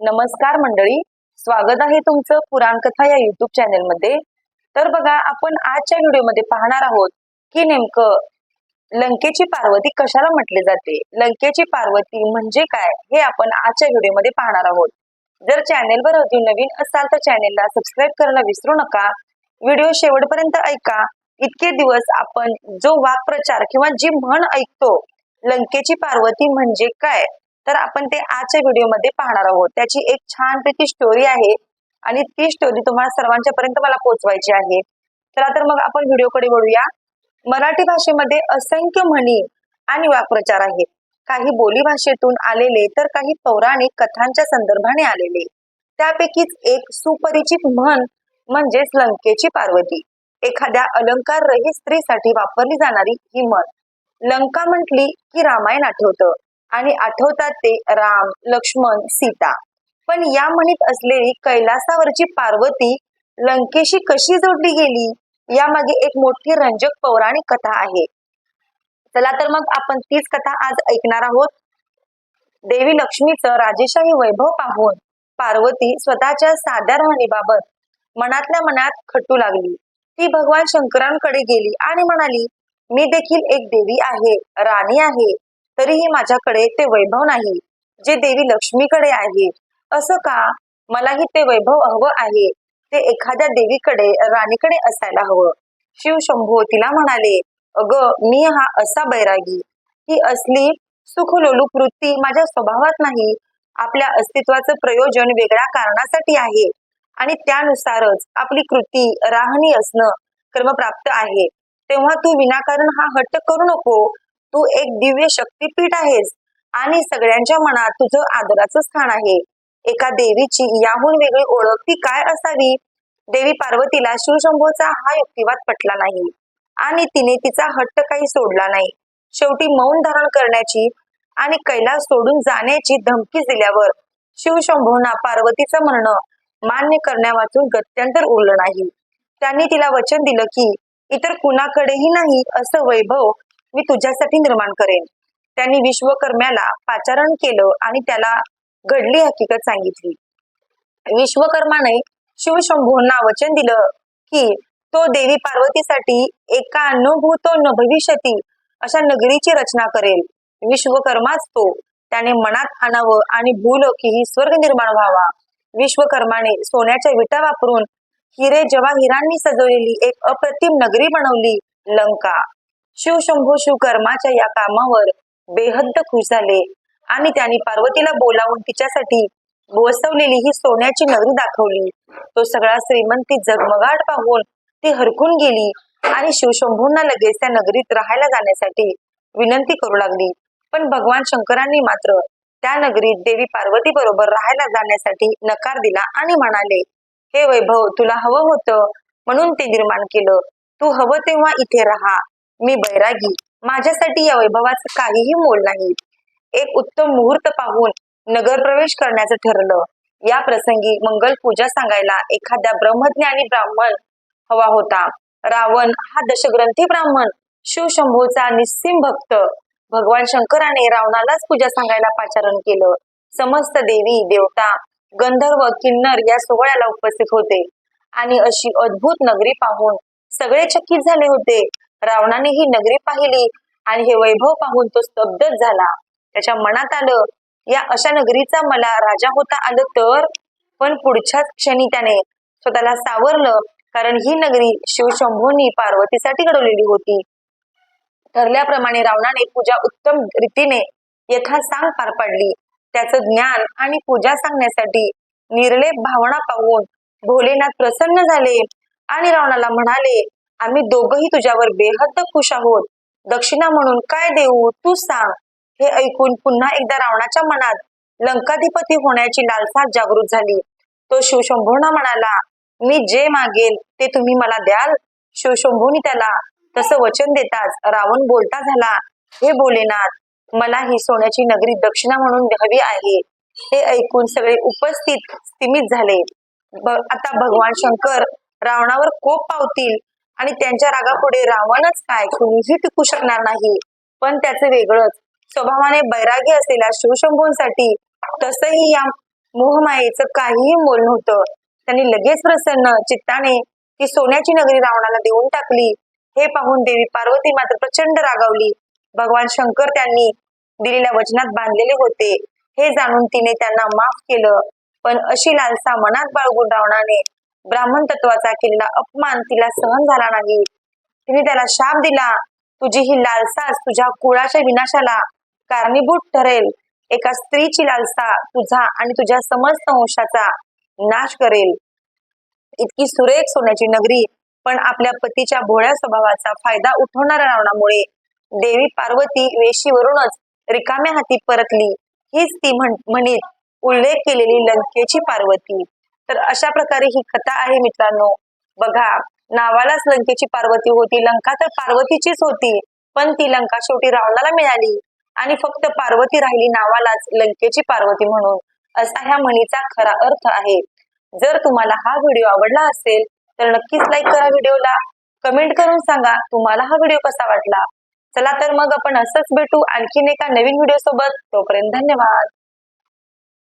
नमस्कार मंडळी. स्वागत आहे तुमचं पुराणकथा या युट्यूब चॅनेल मध्ये. तर बघा आपण आजच्या व्हिडिओमध्ये पाहणार आहोत की नेमकं लंकेची पार्वती कशाला म्हटले जाते? लंकेची पार्वती म्हणजे काय? हे आपण आजच्या व्हिडिओमध्ये पाहणार आहोत. जर चॅनेलवर अजून नवीन असाल तर चॅनेलला सबस्क्राईब करायला विसरू नका. व्हिडिओ शेवटपर्यंत ऐका. इतके दिवस आपण जो वाक्प्रचार किंवा जी म्हण ऐकतो लंकेची पार्वती म्हणजे काय? तर आपण ते आजच्या व्हिडिओमध्ये पाहणार आहोत. त्याची एक छानपैकी स्टोरी आहे आणि ती स्टोरी तुम्हाला सर्वांच्या पर्यंत मला पोहोचवायची आहे. चला तर मग आपण व्हिडिओकडे वळूया. मराठी भाषेमध्ये असंख्य म्हणी आणि वाक्प्रचार आहेत. काही बोली भाषेतून आलेले तर काही पौराणिक कथांच्या संदर्भाने आलेले. त्यापैकीच एक सुपरिचित म्हण म्हणजेच लंकेची पार्वती. एखाद्या अलंकार रहित स्त्रीसाठी वापरली जाणारी ही म्हण. लंका म्हटली की रामायण आठवतं. आणि आठवतात ते राम लक्ष्मण सीता. पण या म्हणीत असलेली कैलासावरची पार्वती लंकेशी कशी जोडली गेली? यामागे एक मोठी रंजक पौराणिक कथा आहे. चला तर मग आपण तीच कथा आज ऐकणार आहोत. देवी लक्ष्मीचं राजेशाही वैभव पाहून पार्वती स्वतःच्या साध्या राहणीबाबत मनातल्या मनात खटू लागली. ती भगवान शंकरांकडे गेली आणि म्हणाली मी देखील एक देवी आहे राणी आहे. तरीही माझ्याकडे ते वैभव नाही जे देवी लक्ष्मीकडे आहे. असं का? मलाही ते वैभव हवं आहे. ते एखाद्या देवीकडे राणीकडे असायला हवं. शिव शंभू तिला म्हणाले अग मी हा असा बैरागी. ही असली सुखलोलूप वृत्ती माझ्या स्वभावात नाही. आपल्या अस्तित्वाचं प्रयोजन वेगळ्या कारणासाठी आहे. आणि त्यानुसारच आपली कृती राहणी असणं क्रमप्राप्त आहे. तेव्हा तू विनाकारण हा हट्ट करू नको. तू एक दिव्य शक्तीपीठ आहेस आणि सगळ्यांच्या मनात तुझं आदराचं स्थान आहे. एका देवीची याहून वेगळी ओळख ती काय असावी? देवी पार्वतीला शिवशंभूचा हा युक्तिवाद पटला नाही आणि तिने तिचा हट्ट काही सोडला नाही. शेवटी मौन धारण करण्याची आणि कैलास सोडून जाण्याची धमकी दिल्यावर शिवशंभूना पार्वतीचं म्हणणं मान्य करण्यावाचून गत्यंतर उरलं नाही. त्यांनी तिला वचन दिलं की इतर कुणाकडेही नाही असं वैभव मी तुझ्यासाठी निर्माण करेन. त्यांनी विश्वकर्म्याला पाचारण केलं आणि त्याला घडली हकीकत सांगितली. विश्वकर्माने शिवशंभूंना वचन दिलं की तो देवी पार्वतीसाठी एका अनुभूतो न भविष्यती अशा नगरीची रचना करेल. विश्वकर्माच तो. त्याने मनात आणावं आणि भूलोकीही स्वर्ग निर्माण व्हावा. विश्वकर्माने सोन्याच्या विटा वापरून हिरे जवाहिरांनी सजवलेली एक अप्रतिम नगरी बनवली लंका. शिवशंभू शिवकर्माच्या या कामावर बेहद्द खुश झाले. आणि त्यांनी पार्वतीला बोलावून तिच्यासाठी बसवलेली ही सोन्याची नगरी दाखवली. तो सगळा श्रीमंती जगमगाट पाहून ती हरकून गेली आणि शिवशंभूंना लगेच त्या नगरीत राहायला जाण्यासाठी विनंती करू लागली. पण भगवान शंकरांनी मात्र त्या नगरीत देवी पार्वती बरोबर राहायला जाण्यासाठी नकार दिला आणि म्हणाले हे वैभव तुला हवं होतं म्हणून ते निर्माण केलं. तू हवं तेव्हा इथे राहा. मी बैरागी. माझ्यासाठी या वैभवाचं काहीही मोल नाही. एक उत्तम मुहूर्त पाहून नगर प्रवेश करण्याचं ठरलं. या प्रसंगी मंगल पूजा सांगायला एखाद्या ब्रह्मज्ञानी ब्राह्मण हवा होता. रावण हा दशग्रंथी ब्राह्मण शिवशंभूचा निस्सिम भक्त. भगवान शंकराने रावणालाच पूजा सांगायला पाचारण केलं. समस्त देवी देवता गंधर्व किन्नर या सोहळ्याला उपस्थित होते. आणि अशी अद्भुत नगरी पाहून सगळे चकित झाले होते. रावणाने ही नगरी पाहिली आणि हे वैभव पाहून तो स्तब्धच झाला. त्याच्या मनात आलं या अशा नगरीचा मला राजा होता आलं तर? पण पुढच्याच क्षणी त्याने स्वतःला सावरलं कारण ही नगरी शिवशंभूंनी पार्वतीसाठी घडवलेली होती. ठरल्याप्रमाणे रावणाने पूजा उत्तम रीतीने यथासांग पार पाडली. त्याचं ज्ञान आणि पूजा सांगण्यासाठी निर्लेप भावना पाहून भोलेनाथ प्रसन्न झाले आणि रावणाला म्हणाले आम्ही दोघही तुझ्यावर बेहद्द खुश आहोत. दक्षिणा म्हणून काय देऊ तू सांग. हे ऐकून पुन्हा एकदा रावणाच्या मनात लंकाधिपती होण्याची लालसा जागृत झाली. तो शिवशंभूंना म्हणाला मी जे मागेल ते तुम्ही मला द्याल. शिवशंभूनी त्याला तसं वचन देताच रावण बोलता झाला हे बोलेनाथ मला ही सोन्याची नगरी दक्षिणा म्हणून हवी आहे. हे ऐकून सगळे उपस्थित स्थिमित झाले. आता भगवान शंकर रावणावर कोप पावतील आणि त्यांच्या रागापुढे रावणच काय? कुणीही टिकू शकणार नाही. पण त्याचं वेगळंच. स्वभावाने बैरागी असलेल्या शिवशंभूंसाठी तसंही या मोहमायेचं काहीही मोल नव्हतं. त्यांनी लगेच प्रसन्न चित्ताने ती सोन्याची नगरी रावणाला देऊन टाकली. हे पाहून देवी पार्वती मात्र प्रचंड रागावली. भगवान शंकर त्यांनी दिलेल्या वचनात बांधलेले होते. हे जाणून तिने त्यांना माफ केलं. पण अशी लालसा मनात बाळगून रावणाने ब्राह्मण तत्वाचा केलेला अपमान तिला सहन झाला नाही. तिने त्याला शाप दिला. तुझी ही लालसाच तुझ्या कुळाच्या विनाशाला कारणीभूत ठरेल. एका स्त्रीची लालसा तुझा आणि तुझ्या समस्त वंशाचा नाश करेल. इतकी सुरेख सोन्याची नगरी पण आपल्या पतीच्या भोळ्या स्वभावाचा फायदा उठवणाऱ्या रावणामुळे देवी पार्वती वेशीवरूनच रिकाम्या हाती परतली. हीच ती म्हण म्हणीत उल्लेख केलेली लंकेची पार्वती. तर अशा प्रकारे ही कथा आहे मित्रांनो. बघा नावालाच लंकेची पार्वती होती. लंका तर पार्वतीचीच होती पण ती लंका शेवटी रावणाला मिळाली. आणि फक्त पार्वती राहिली नावालाच लंकेची पार्वती म्हणून. असा ह्या म्हणीचा खरा अर्थ आहे. जर तुम्हाला हा व्हिडिओ आवडला असेल तर नक्कीच लाईक करा व्हिडिओला. कमेंट करून सांगा तुम्हाला हा व्हिडिओ कसा वाटला? चला तर मग आपण असंच भेटू आणखीन एका नवीन व्हिडिओ सोबत तोपर्यंत धन्यवाद.